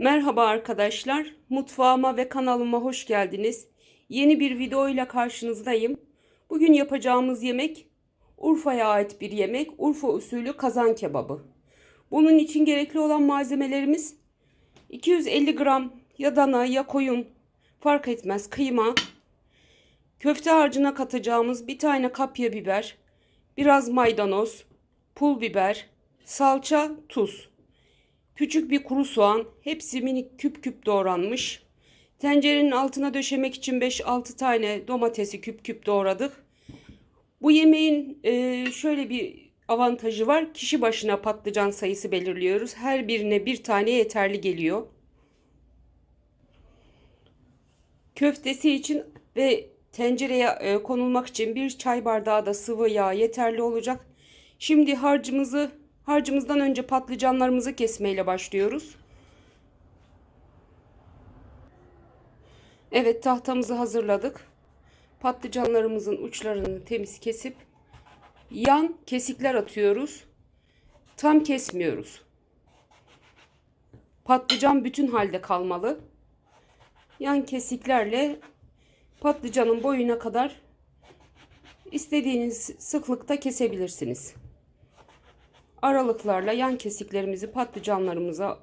Merhaba arkadaşlar. Mutfağıma ve kanalıma hoş geldiniz. Yeni bir video ile karşınızdayım. Bugün yapacağımız yemek Urfa'ya ait bir yemek. Urfa usulü kazan kebabı. Bunun için gerekli olan malzemelerimiz 250 gram ya dana ya koyun fark etmez kıyma. Köfte harcına katacağımız bir tane kapya biber, biraz maydanoz, pul biber, salça, tuz. Küçük bir kuru soğan, hepsi minik küp küp doğranmış. Tencerenin altına döşemek için 5-6 tane domatesi küp küp doğradık. Bu yemeğin e, şöyle bir avantajı var. Kişi başına patlıcan sayısı belirliyoruz. Her birine bir tane yeterli geliyor. Köftesi için ve tencereye e, konulmak için bir çay bardağı da sıvı yağ yeterli olacak. Şimdi harcımızı harcımızdan önce patlıcanlarımızı kesmeyle başlıyoruz. Evet tahtamızı hazırladık. Patlıcanlarımızın uçlarını temiz kesip yan kesikler atıyoruz. Tam kesmiyoruz. Patlıcan bütün halde kalmalı. Yan kesiklerle patlıcanın boyuna kadar istediğiniz sıklıkta kesebilirsiniz. Aralıklarla yan kesiklerimizi patlıcanlarımıza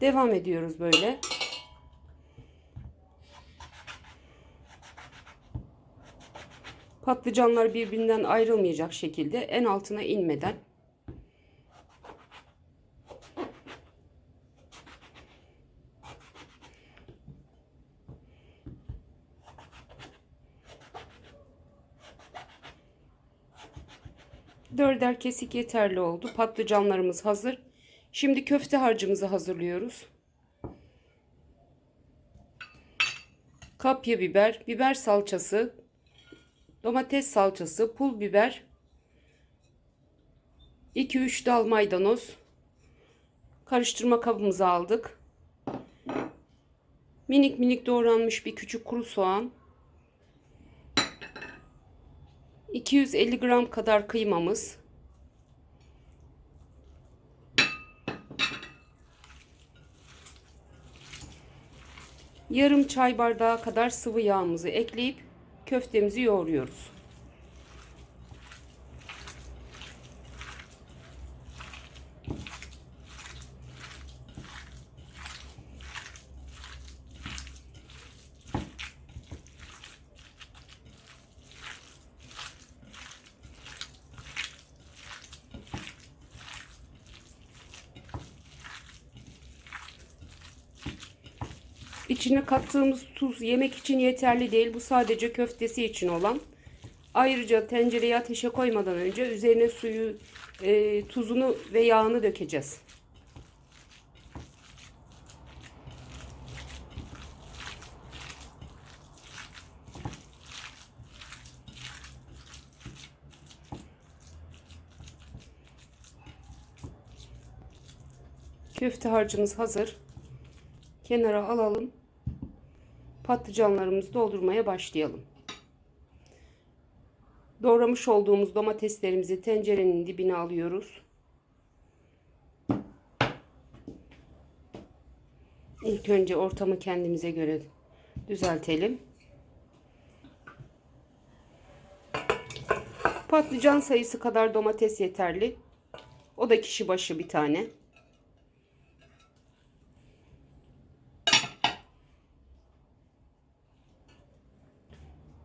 devam ediyoruz böyle. Patlıcanlar birbirinden ayrılmayacak şekilde en altına inmeden Dörder kesik yeterli oldu. Patlıcanlarımız hazır. Şimdi köfte harcımızı hazırlıyoruz. Kapya biber, biber salçası, domates salçası, pul biber, 2-3 dal maydanoz. Karıştırma kabımıza aldık. Minik minik doğranmış bir küçük kuru soğan. 250 gram kadar kıymamız. Yarım çay bardağı kadar sıvı yağımızı ekleyip köftemizi yoğuruyoruz. İçine kattığımız tuz yemek için yeterli değil. Bu sadece köftesi için olan. Ayrıca tencereye ateşe koymadan önce üzerine suyu, e, tuzunu ve yağını dökeceğiz. Köfte harcımız hazır. Kenara alalım. Patlıcanlarımızı doldurmaya başlayalım. Doğramış olduğumuz domateslerimizi tencerenin dibine alıyoruz. İlk önce ortamı kendimize göre düzeltelim. Patlıcan sayısı kadar domates yeterli. O da kişi başı bir tane.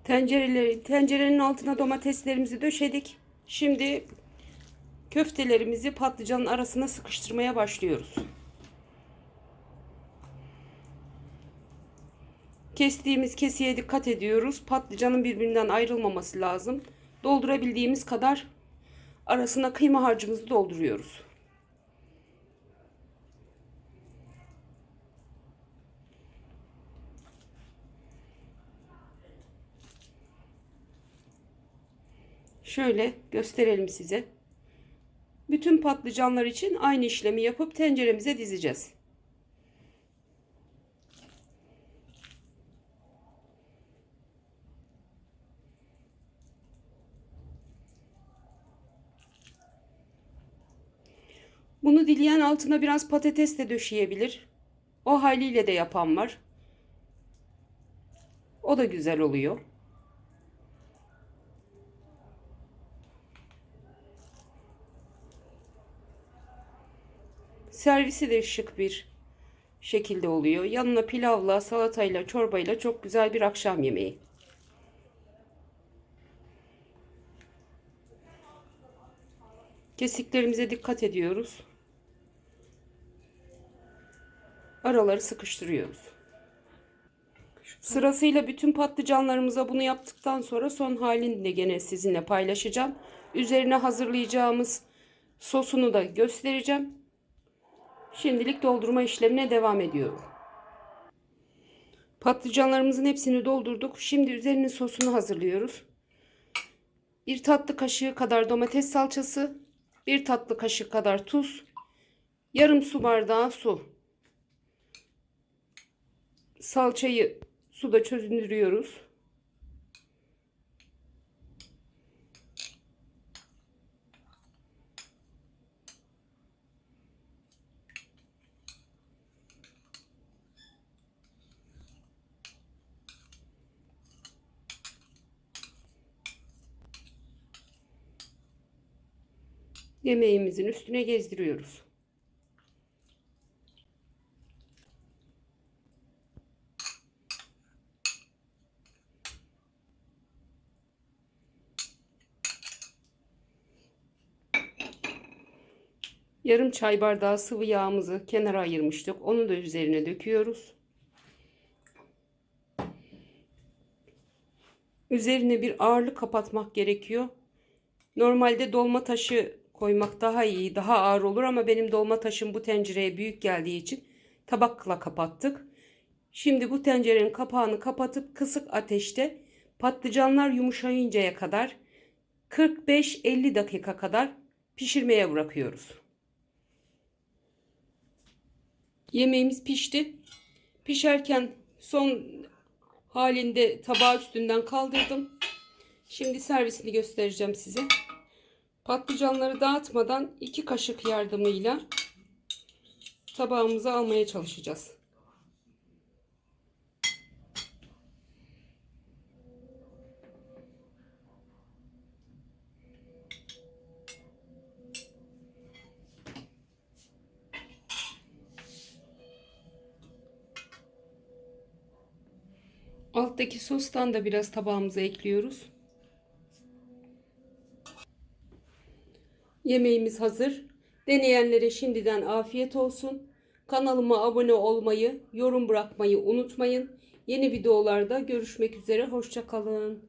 Tencereleri, tencerenin altına domateslerimizi döşedik. Şimdi köftelerimizi patlıcanın arasına sıkıştırmaya başlıyoruz. Kestiğimiz kesiye dikkat ediyoruz. Patlıcanın birbirinden ayrılmaması lazım. Doldurabildiğimiz kadar arasına kıyma harcımızı dolduruyoruz. Şöyle gösterelim size. Bütün patlıcanlar için aynı işlemi yapıp tenceremize dizeceğiz. Bunu dileyen altına biraz patates de döşeyebilir. O haliyle de yapan var. O da güzel oluyor. Servisi de şık bir şekilde oluyor. Yanına pilavla, salatayla, çorbayla çok güzel bir akşam yemeği. Kesiklerimize dikkat ediyoruz. Araları sıkıştırıyoruz. Sırasıyla bütün patlıcanlarımıza bunu yaptıktan sonra son halini de gene sizinle paylaşacağım. Üzerine hazırlayacağımız sosunu da göstereceğim. Şimdilik doldurma işlemine devam ediyorum. Patlıcanlarımızın hepsini doldurduk. Şimdi üzerinin sosunu hazırlıyoruz. Bir tatlı kaşığı kadar domates salçası, bir tatlı kaşığı kadar tuz, yarım su bardağı su. Salçayı suda çözündürüyoruz. Yemeğimizin üstüne gezdiriyoruz. Yarım çay bardağı sıvı yağımızı kenara ayırmıştık. Onu da üzerine döküyoruz. Üzerine bir ağırlık kapatmak gerekiyor. Normalde dolma taşı koymak daha iyi, daha ağır olur ama benim dolma taşım bu tencereye büyük geldiği için tabakla kapattık. Şimdi bu tencerenin kapağını kapatıp kısık ateşte patlıcanlar yumuşayıncaya kadar 45-50 dakika kadar pişirmeye bırakıyoruz. Yemeğimiz pişti. Pişerken son halinde tabağı üstünden kaldırdım. Şimdi servisini göstereceğim size. Patlıcanları dağıtmadan iki kaşık yardımıyla tabağımıza almaya çalışacağız. Alttaki sostan da biraz tabağımıza ekliyoruz. Yemeğimiz hazır. Deneyenlere şimdiden afiyet olsun. Kanalıma abone olmayı, yorum bırakmayı unutmayın. Yeni videolarda görüşmek üzere. Hoşçakalın.